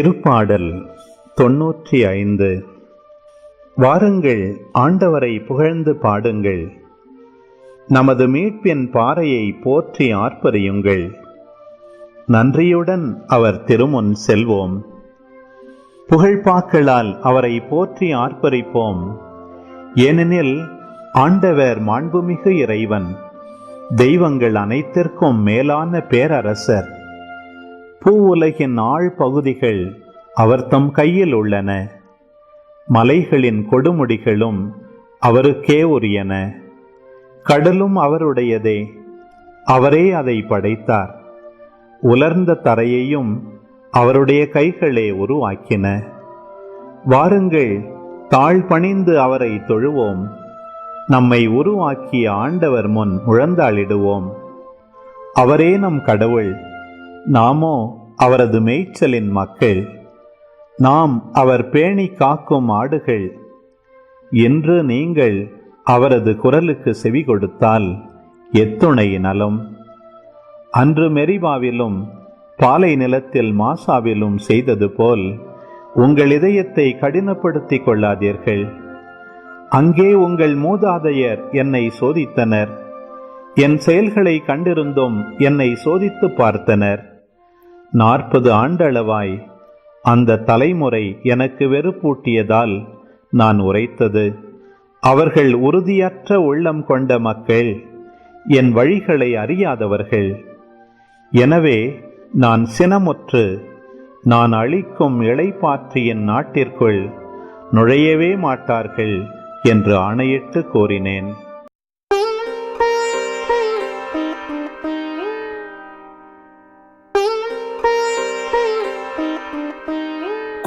திருப்பாடல் தொன்னூற்றி ஐந்து. வாருங்கள் ஆண்டவரை புகழ்ந்து பாடுங்கள். நமது மீட்பின் பாறையை போற்றி ஆர்ப்பரியுங்கள். நன்றியுடன் அவர் திருமுன் செல்வோம். புகழ்பாக்களால் அவரை போற்றி ஆர்ப்பரிப்போம். ஏனெனில் ஆண்டவர் மாண்புமிகு இறைவன். தெய்வங்கள் அனைத்திற்கும் மேலான பேரரசர். பூவுலகின் ஆழ் பகுதிகள் அவர் தம் கையில் உள்ளன. மலைகளின் கொடுமுடிகளும் அவருக்கே உரியன. கடலும் அவருடையதே. அவரே அதை படைத்தார். உலர்ந்த தரையையும் அவருடைய கைகளே உருவாக்கின. வாருங்கள் தாழ் பணிந்து அவரை தொழுவோம். நம்மை உருவாக்கிய ஆண்டவர் முன் முழந்தாளிடுவோம். அவரே நம் கடவுள். நாமோ அவரது மேய்ச்சலின் மக்கள். நாம் அவர் பேணி காக்கும் ஆடுகள். என்று நீங்கள் அவரது குரலுக்கு செவி கொடுத்தால் எத்துணை நலம். அன்று மெரிபாவிலும் பாலை நிலத்தில் மாசாவிலும் செய்தது போல் உங்கள் இதயத்தை கடினப்படுத்திக் கொள்ளாதீர்கள். அங்கே உங்கள் மூதாதையர் என்னை சோதித்தனர். என் செயல்களை கண்டிருந்தும் என்னை சோதித்து பார்த்தனர். நாற்பது ஆண்டளவாய். அந்த தலைமுறை எனக்கு வெறுப்பூட்டியதால் நான் உரைத்தது. அவர்கள் உறுதியற்ற உள்ளம் கொண்ட மக்கள் என் வழிகளை அறியாதவர்கள். எனவே நான் சினமுற்று நான் அளிக்கும் இளைப்பாற்றியின் நாட்டிற்குள் நுழையவே மாட்டார்கள் என்று ஆணையிட்டு கோரினேன்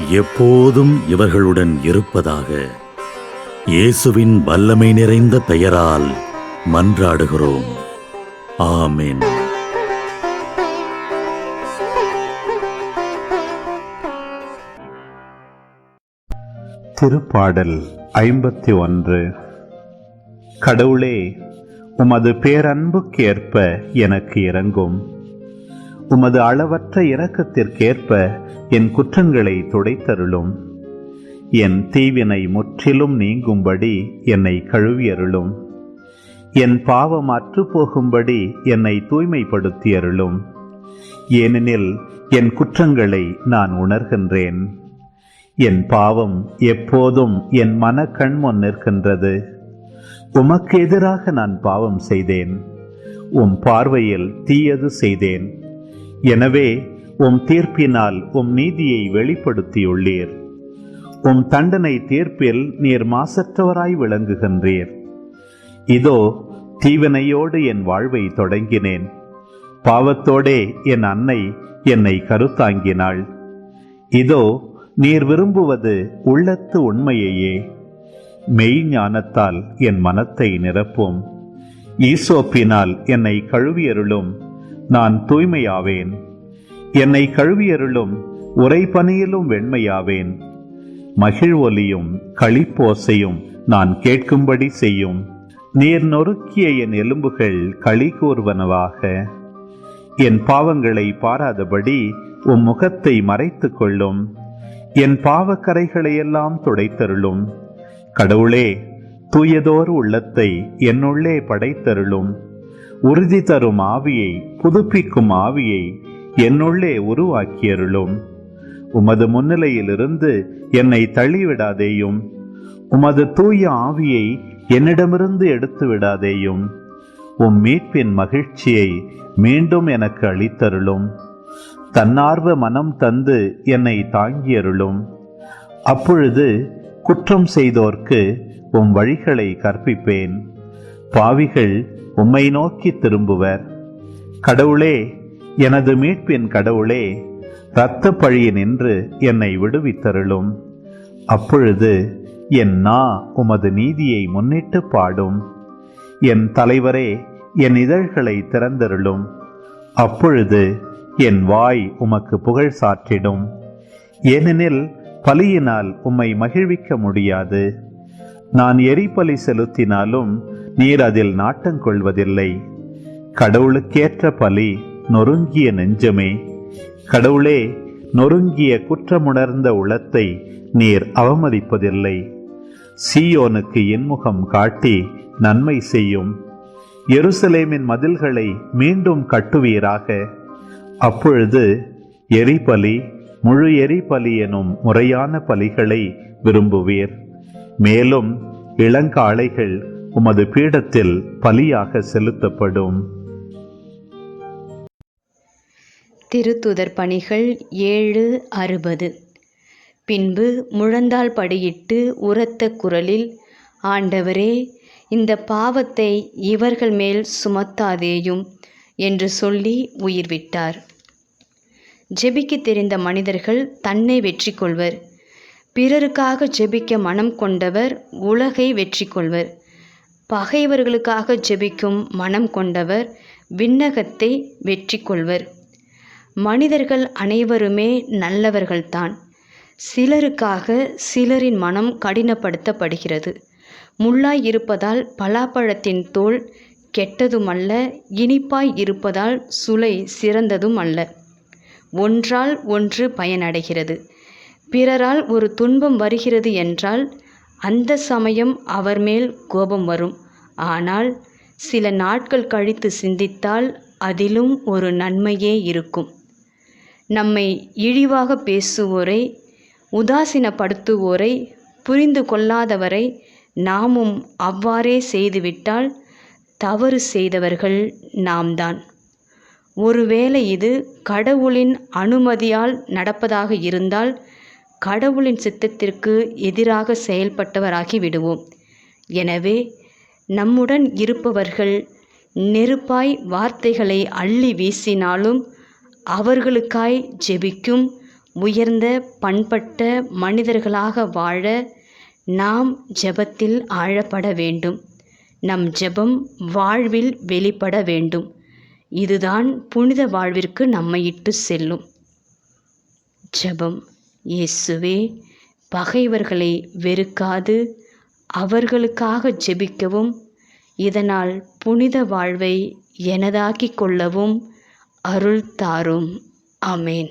எப்போதும் இவர்களுடன் இருப்பதாக இயேசுவின் வல்லமை நிறைந்த பெயரால் மன்றாடுகிறோம். ஆமேன். திருப்பாடல் ஐம்பத்தி ஒன்று. கடவுளே உமது பேரன்புக்கேற்ப எனக்கு இறங்கும் உமது அளவற்ற இரக்கத்திற்கேற்ப என் குற்றங்களை துடைத்தருளும். என் தீவினை முற்றிலும் நீங்கும்படி என்னை கழுவியருளும். என் பாவம் அற்றுப்போகும்படி என்னை தூய்மைப்படுத்தியருளும். ஏனெனில் என் குற்றங்களை நான் உணர்கின்றேன். என் பாவம் எப்போதும் என் மன கண்முன் நிற்கின்றது. உமக்கு எதிராக நான் பாவம் செய்தேன். உம் பார்வையில் தீயது செய்தேன். எனவே உம் தீர்ப்பினால் உம் நீதியை வெளிப்படுத்தியுள்ளீர். உம் தண்டனை தீர்ப்பில் நீர் மாசற்றவராய் விளங்குகின்றீர். இதோ தீவினையோடு என் வாழ்வை தொடங்கினேன். பாவத்தோடே என் அன்னை என்னை கருத்தாங்கினாள். இதோ நீர் விரும்புவது உள்ளத்து உண்மையையே. மெய்ஞானத்தால் என் மனத்தை நிரப்பும். ஈசோப்பினால் என்னை கழுவியருளும். நான் தூய்மையாவேன். என்னை கழுவியருளும் உரைபனியிலும் வெண்மையாவேன். மகிழ்வொலியும் களிப்போசையும் நான் கேட்கும்படி செய்யும். நீர் நொறுக்கிய என் எலும்புகள் களி கூறுவனவாக என் பாவங்களை பாராதபடி உம் முகத்தை மறைத்து கொள்ளும். என் பாவக்கரைகளையெல்லாம் துடைத்தருளும். கடவுளே தூயதோர் உள்ளத்தை என்னுள்ளே படைத்தருளும். உறுதி தரும் ஆவியை புதுப்பிக்கும் ஆவியை என்னுள்ளே உருவாக்கியருளும். உமது முன்னிலையிலிருந்து என்னை தள்ளிவிடாதேயும். உமது தூய ஆவியை என்னிடமிருந்து எடுத்து விடாதேயும் உம் மீட்பின் மகிழ்ச்சியை மீண்டும் எனக்கு அளித்தருளும். தன்னார்வ மனம் தந்து என்னை தாங்கியருளும். அப்பொழுது குற்றம் செய்தோர்க்கு உம் வழிகளை கற்பிப்பேன். பாவிகள் உம்மை நோக்கி திரும்புவர். கடவுளே எனது மீட்பின் கடவுளே இரத்த பழியினின்று என்னை விடுவித்தருளும். அப்பொழுது என் நா உமது நீதியை முன்னிட்டு பாடும். என் தலைவரே என் இதழ்களை திறந்தருளும். அப்பொழுது என் வாய் உமக்கு புகழ் சாற்றிடும். ஏனெனில் பலியினால் உம்மை மகிழ்விக்க முடியாது. நான் எரிபலி செலுத்தினாலும் நீர் அதில் நாட்டங்கொள்வதில்லை கடவுளுக்கேற்ற பலி நொறுங்கிய நெஞ்சமே கடவுளே நொறுங்கிய குற்றமுணர்ந்த உளத்தை நீர் அவமதிப்பதில்லை. சீயோனுக்கு இன்முகம் காட்டி நன்மை செய்யும். எருசலேமின் மதில்களை மீண்டும் கட்டுவீராக. அப்பொழுது எரிபலி முழு எரிபலி எனும் முறையான பலிகளை விரும்புவீர். மேலும் இளங்காளைகள் உமது பீடத்தில் பலியாக செலுத்தப்படும். திருத்துதர் பணிகள் ஏழு அறுபது. பின்பு முழந்தாள் படியிட்டு உரத்த குரலில் ஆண்டவரே இந்த பாவத்தை இவர்கள் மேல் சுமத்தாதேயும் என்று சொல்லி உயிர் விட்டார் ஜெபிக்க தெரிந்த மனிதர்கள் தன்னை வெற்றி கொள்வர். பிறருக்காக ஜெபிக்க மனம் கொண்டவர் உலகை வெற்றி கொள்வர். பகைவர்களுக்காக ஜெபிக்கும் மனம் கொண்டவர் விண்ணகத்தை வெற்றி கொள்வர். மனிதர்கள் அனைவருமே நல்லவர்கள்தான். சிலருக்காக சிலரின் மனம் கடினப்படுத்தப்படுகிறது. முள்ளாய் இருப்பதால் பலாப்பழத்தின் தோல் கெட்டதுமல்ல இனிப்பாய் இருப்பதால் சுளை சிறந்ததும் அல்ல ஒன்றால் ஒன்று பயனடைகிறது. பிறரால் ஒரு துன்பம் வருகிறது என்றால் அந்த சமயம் அவர் மேல் கோபம் வரும். ஆனால் சில நாட்கள் கழித்து சிந்தித்தால் அதிலும் ஒரு நன்மையே இருக்கும். நம்மை இழிவாக பேசுவோரை உதாசீனப்படுத்துவோரை புரிந்து கொள்ளாதவரை நாமும் அவ்வாறே செய்துவிட்டால் தவறு செய்தவர்கள் நாம்தான். ஒருவேளை இது கடவுளின் அனுமதியால் நடப்பதாக இருந்தால் கடவுளின் சித்தத்திற்கு எதிராக செயல்பட்டவராகி விடுவோம். எனவே நம்முடன் இருப்பவர்கள் நெருப்பாய் வார்த்தைகளை அள்ளி வீசினாலும் அவர்களுக்காய் ஜெபிக்கும் உயர்ந்த பண்பட்ட மனிதர்களாக வாழ நாம் ஜெபத்தில் ஆழப்பட வேண்டும். நம் ஜெபம் வாழ்வில் வெளிப்பட வேண்டும். இதுதான் புனித வாழ்விற்கு நம்மை இட்டு செல்லும். ஜெபம். இயேசுவே பகைவர்களை வெறுக்காது அவர்களுக்காக ஜெபிக்கவும் இதனால் புனித வாழ்வை எனதாக்கிக் கொள்ளவும் அருள் தாரும் ஆமேன்.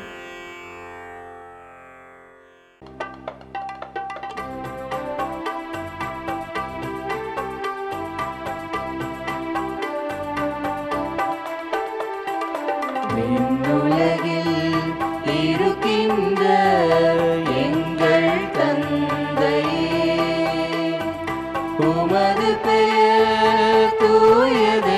உமது பெயர் தூயது.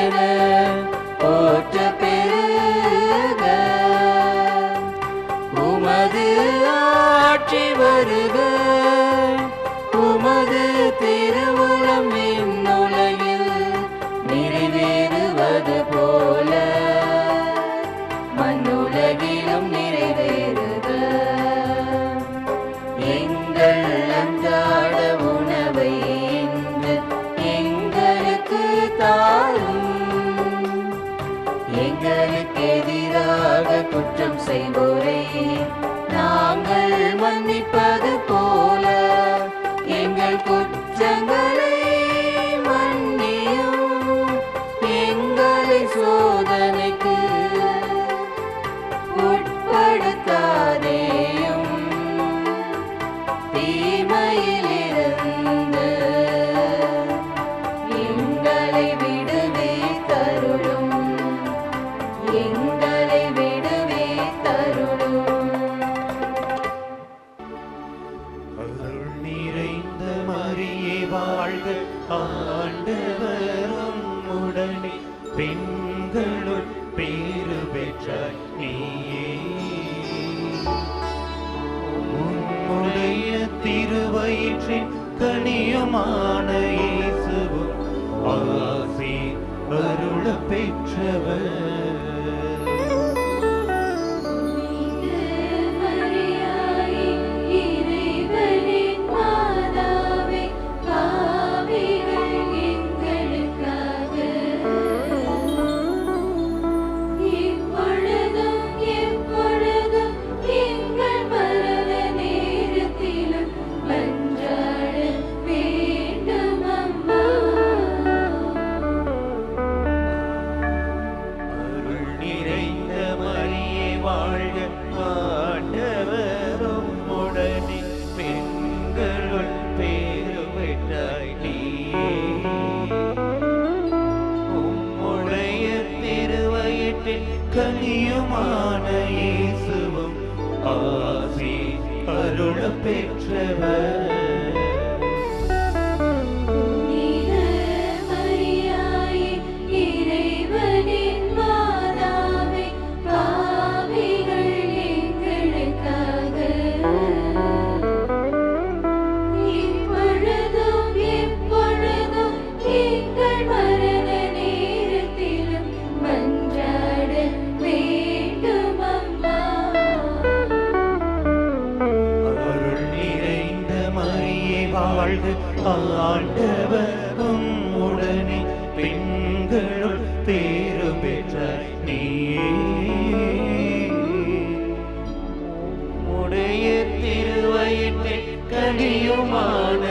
குற்றம் நாங்கள் மன்னிப்பது போல எங்கள் குற்ற கனியுமான